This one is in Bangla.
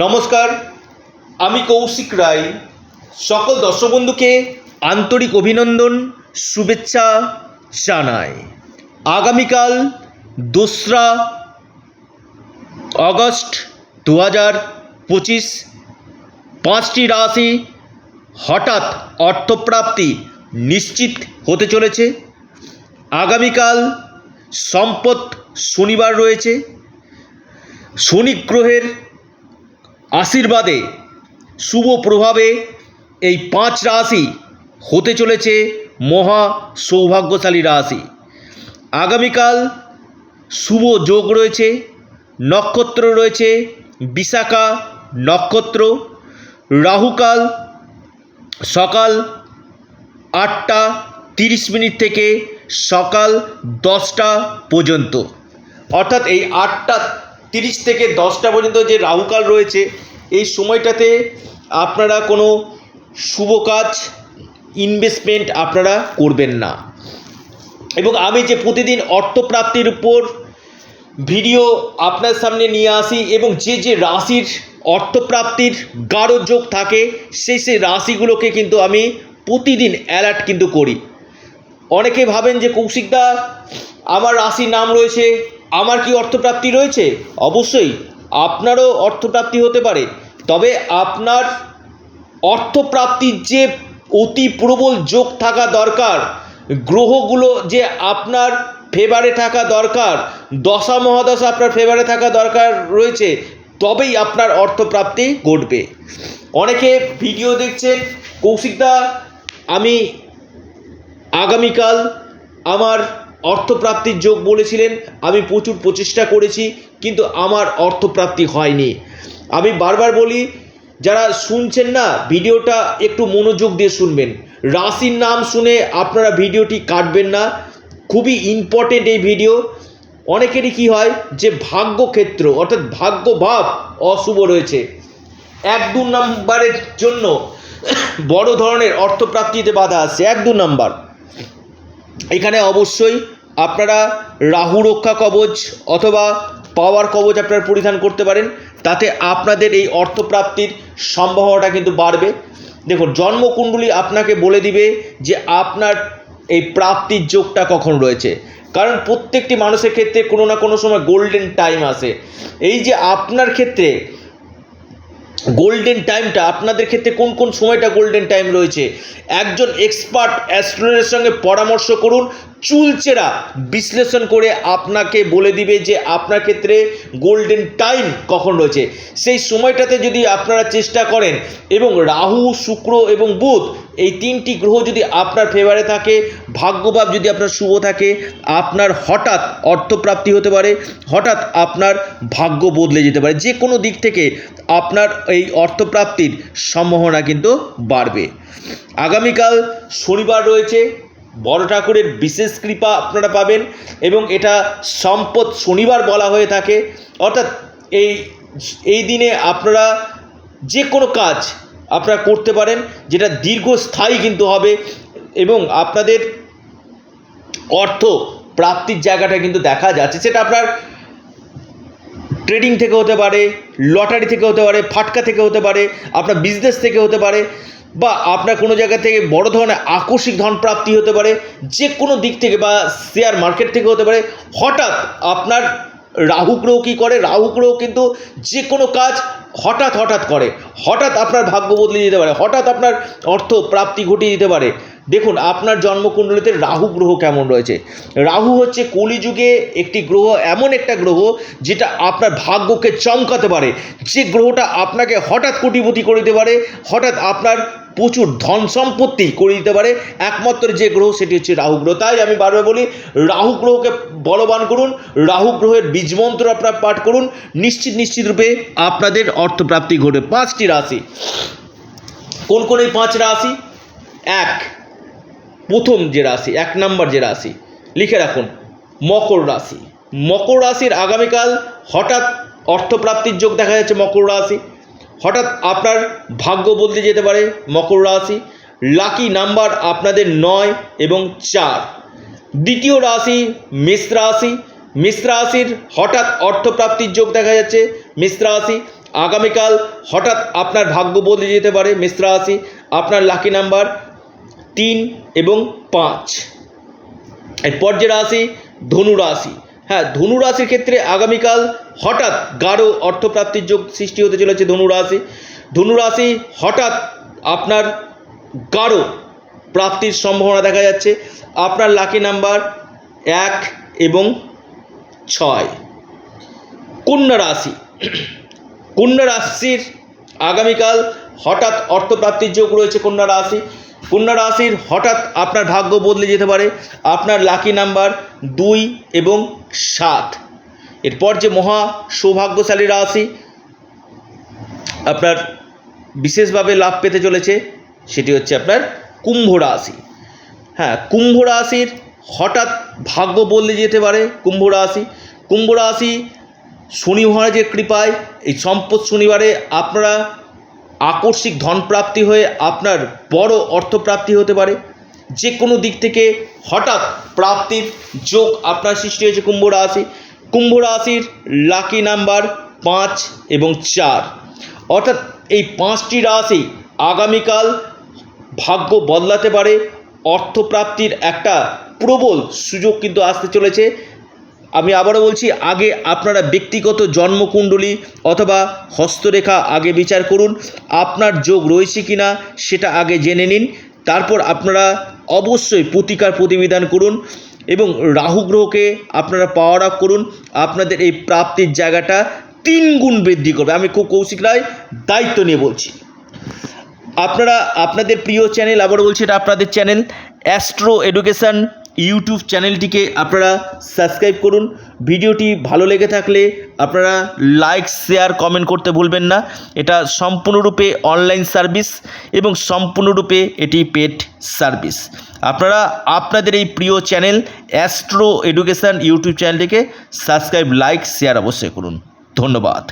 নমস্কার, আমি কৌশিক রায়। সকল দর্শক বন্ধুকে আন্তরিক অভিনন্দন, শুভেচ্ছা জানাই। আগামীকাল দোসরা অগস্ট দু হাজার পঁচিশ, পাঁচটি রাশি হঠাৎ অর্থপ্রাপ্তি নিশ্চিত হতে চলেছে। আগামীকাল সম্পদ শনিবার রয়েছে। শনি গ্রহের আশীর্বাদে, শুভ প্রভাবে এই পাঁচ রাশি হতে চলেছে মহা সৌভাগ্যশালী রাশি। আগামীকাল শুভ যোগ রয়েছে, নক্ষত্র রয়েছে, বিশাখা নক্ষত্র। রাহুকাল সকাল আটটা তিরিশ মিনিট থেকে সকাল দশটা পর্যন্ত। অর্থাৎ এই আটটা তিরিশ থেকে দশটা পর্যন্ত যে রাহুকাল রয়েছে এই সময়টাতে আপনারা কোনো শুভ কাজ ইনভেস্টমেন্ট আপনারা করবেন না। এবং আমি যে প্রতিদিন অর্থপ্রাপ্তির উপর ভিডিও আপনার সামনে নিয়ে আসি এবং যে যে রাশির অর্থপ্রাপ্তির গাঢ় যোগ থাকে, সেই সেই রাশিগুলোকে কিন্তু আমি প্রতিদিন অ্যালার্ট কিন্তু করি। অনেকে ভাবেন যে কৌশিকদা আমার রাশির নাম রয়েছে, আমার কি অর্থপ্রাপ্তি রয়েছে? অবশ্যই, আপনারও অর্থপ্রাপ্তি হতে পারে। তবে আপনার অর্থপ্রাপ্তির যে অতি প্রবল যোগ থাকা দরকার, গ্রহগুলো যে আপনার ফেভারে থাকা দরকার, দশা মহাদশা আপনার ফেভারে থাকা দরকার রয়েছে, তবেই আপনার অর্থপ্রাপ্তি ঘটবে। অনেকে ভিডিও দেখছেন কৌশিকদা আমি আগামীকাল আমার অর্থপ্রাপ্তির যোগ বলেছিলেন, আমি প্রচুর প্রচেষ্টা করেছি, কিন্তু আমার অর্থপ্রাপ্তি হয়নি। আমি বারবার বলি, যারা শুনছেন না, ভিডিওটা একটু মনোযোগ দিয়ে শুনবেন। রাশির নাম শুনে আপনারা ভিডিওটি কাটবেন না। খুবই ইম্পর্টেন্ট এই ভিডিও। অনেকেরই কি হয় যে ভাগ্যক্ষেত্র, অর্থাৎ ভাগ্যভাব অশুভ রয়েছে। এক দু নাম্বারের জন্য বড় ধরনের অর্থপ্রাপ্তিতে বাধা আসছে। এক দু নাম্বার। এখানে অবশ্যই আপনারা রাহু রক্ষা কবচ অথবা পাওয়ার কবচ আপনারা পরিধান করতে পারেন। তাতে আপনাদের এই অর্থপ্রাপ্তির সম্ভাবনাটা কিন্তু বাড়বে। দেখুন, জন্মকুণ্ডলী আপনাকে বলে দিবে যে আপনার এই প্রাপ্তির যোগটা কখন রয়েছে। কারণ প্রত্যেকটি মানুষের ক্ষেত্রে কোনো না কোনো সময় গোল্ডেন টাইম আসে। এই যে আপনার ক্ষেত্রে গোল্ডেন টাইমটা আপনাদের ক্ষেত্রে কোন কোন সময়টা গোল্ডেন টাইম রয়েছে? একজন এক্সপার্ট অ্যাস্ট্রোলজারের সঙ্গে পরামর্শ করুন চুলচেরা বিশ্লেষণ করে আপনাকে বলে দিবে যে আপনার ক্ষেত্রে গোল্ডেন টাইম কখন রয়েছে। সেই সময়টাতে যদি আপনারা চেষ্টা করেন এবং রাহু, শুক্র এবং বুধ, এই তিনটি গ্রহ যদি আপনার ফেভারে থাকে, ভাগ্যভাব যদি আপনার শুভ থাকে, আপনার হঠাৎ অর্থপ্রাপ্তি হতে পারে, হঠাৎ আপনার ভাগ্য বদলে যেতে পারে। যে কোনো দিক থেকে আপনার এই অর্থপ্রাপ্তির সম্ভাবনা কিন্তু বাড়বে। আগামীকাল শনিবার রয়েছে বড় ঠাকুরের বিশেষ কৃপা আপনারা পাবেন এবং এটা সম্পদ শনিবার বলা হয়ে থাকে। অর্থাৎ এই এই দিনে আপনারা যে কোনো কাজ আপনারা করতে পারেন, যেটা দীর্ঘস্থায়ী কিন্তু হবে এবং আপনাদের অর্থ প্রাপ্তির জায়গাটা কিন্তু দেখা যাচ্ছে। সেটা আপনার ট্রেডিং থেকে হতে পারে, লটারি থেকে হতে পারে, ফাটকা থেকে হতে পারে, আপনার বিজনেস থেকে হতে পারে। বা আপনার কোনো জায়গা থেকে বড় ধরনের আকস্মিক ধন প্রাপ্তি হতে পারে, যে কোনো দিক থেকে বা শেয়ার মার্কেট থেকে হতে পারে, হঠাৎ আপনার রাহু গ্রহ কী করে? রাহু গ্রহ কিন্তু যে কোনো কাজ হঠাৎ হঠাৎ করে। হঠাৎ আপনার ভাগ্য বদলে দিতে পারে। হঠাৎ আপনার অর্থ প্রাপ্তি ঘটিয়ে দিতে পারে। দেখুন, আপনার জন্মকুণ্ডলিতে রাহু গ্রহ কেমন রয়েছে? রাহু হচ্ছে কলিযুগে একটি গ্রহ, এমন একটা গ্রহ যেটা আপনার ভাগ্যকে চমকাতে পারে। যে গ্রহটা আপনাকে হঠাৎ কোটিপতি করে দিতে পারে, হঠাৎ আপনার প্রচুর ধন সম্পত্তি করে দিতে পারে। একমাত্র যে গ্রহ সেটি হচ্ছে রাহু গ্রহ। তাই আমি বারবার বলি, রাহু গ্রহকে বলবান করুন, রাহু গ্রহের বীজমন্ত্র আপনার পাঠ করুন। নিশ্চিত নিশ্চিত রূপে আপনাদের অর্থপ্রাপ্তি ঘটবে। পাঁচটি রাশি। কোন কোন এই পাঁচ রাশি? এক, প্রথম যে রাশি, এক নম্বর যে রাশি, লিখে রাখুন, মকর রাশি। মকর রাশির আগামীকাল হঠাৎ অর্থপ্রাপ্তির যোগ দেখা যাচ্ছে মকর রাশি। হঠাৎ আপনার ভাগ্য বলতে যেতে পারে মকর রাশি। লাকি নাম্বার আপনাদের নয় এবং চার। দ্বিতীয় রাশি মেষ রাশি। মেষ রাশির হঠাৎ অর্থপ্রাপ্তির যোগ দেখা যাচ্ছে মেষ রাশি। আগামীকাল হঠাৎ আপনার ভাগ্য বদলে যেতে পারে মেষ রাশি। আপনার লাকি নাম্বার তিন এবং পাঁচ। এরপর যে রাশি ধনু রাশি। হ্যাঁ ধনু রাশির ক্ষেত্রে আগামীকাল হঠাৎ গাঢ় অর্থপ্রাপ্তির যোগ সৃষ্টি হতে চলেছে ধনু রাশি। ধনু রাশি হঠাৎ আপনার গাঢ় প্রাপ্তির সম্ভাবনা দেখা যাচ্ছে। আপনার লাকি নাম্বার এক এবং ছয়। কন্যা রাশি। কন্যা রাশির আগামীকাল হঠাৎ অর্থপ্রাপ্তির যোগ রয়েছে কন্যা রাশি। কন্যা রাশির হঠাৎ আপনার ভাগ্য বদলে যেতে পারে। আপনার লাকি নাম্বার দুই এবং সাত। এরপর যে মহা সৌভাগ্যশালী রাশি আপনার বিশেষভাবে লাভ পেতে চলেছে, সেটি হচ্ছে আপনার কুম্ভ রাশি। হ্যাঁ কুম্ভ রাশির হঠাৎ ভাগ্য বদলে যেতে পারে কুম্ভ রাশি। কুম্ভ রাশি শনি মহারাজের কৃপায় এই সম্পদ শনিবারে আপনারা আকস্মিক ধনপ্রাপ্তি হয়ে আপনার বড় অর্থপ্রাপ্তি হতে পারে। যে কোনো দিক থেকে হঠাৎ প্রাপ্তির যোগ আপনার সৃষ্টি হয়েছে কুম্ভ রাশি। কুম্ভ রাশির লাকি নাম্বার পাঁচ এবং চার। অর্থাৎ এই পাঁচটি রাশি আগামীকাল ভাগ্য বদলাতে পারে। অর্থপ্রাপ্তির একটা প্রবল সুযোগ কিন্তু আসতে চলেছে। আমি আবারও বলছি, আগে আপনারা ব্যক্তিগত জন্মকুণ্ডলী অথবা হস্তরেখা আগে বিচার করুন, আপনার যোগ রয়েছে কি না সেটা আগে জেনে নিন, তারপর আপনারা অবশ্যই প্রতিকার প্রতিবিধান করুন এবং রাহু গ্রহকে আপনারা পাওয়ার আপ করুন, আপনাদের এই প্রাপ্তির জায়গাটা তিন গুণ বৃদ্ধি করবে। আমি কৌশিক রায়, দায়িত্ব নিয়ে বলছি। আপনারা, আপনাদের প্রিয় চ্যানেল আবারও বলছি, এটা আপনাদের চ্যানেল অ্যাস্ট্রো এডুকেশান ইউটিউব চ্যানেলটিকে আপনারা সাবস্ক্রাইব করুন। ভিডিওটি ভালো লেগে থাকলে আপনারা লাইক, শেয়ার, কমেন্ট করতে ভুলবেন না। এটা সম্পূর্ণরূপে অনলাইন সার্ভিস এবং সম্পূর্ণরূপে এটি পেড সার্ভিস। আপনারা আপনাদের এই প্রিয় চ্যানেল অ্যাস্ট্রো এডুকেশান ইউটিউব চ্যানেলটিকে সাবস্ক্রাইব, লাইক, শেয়ার অবশ্যই করুন। ধন্যবাদ।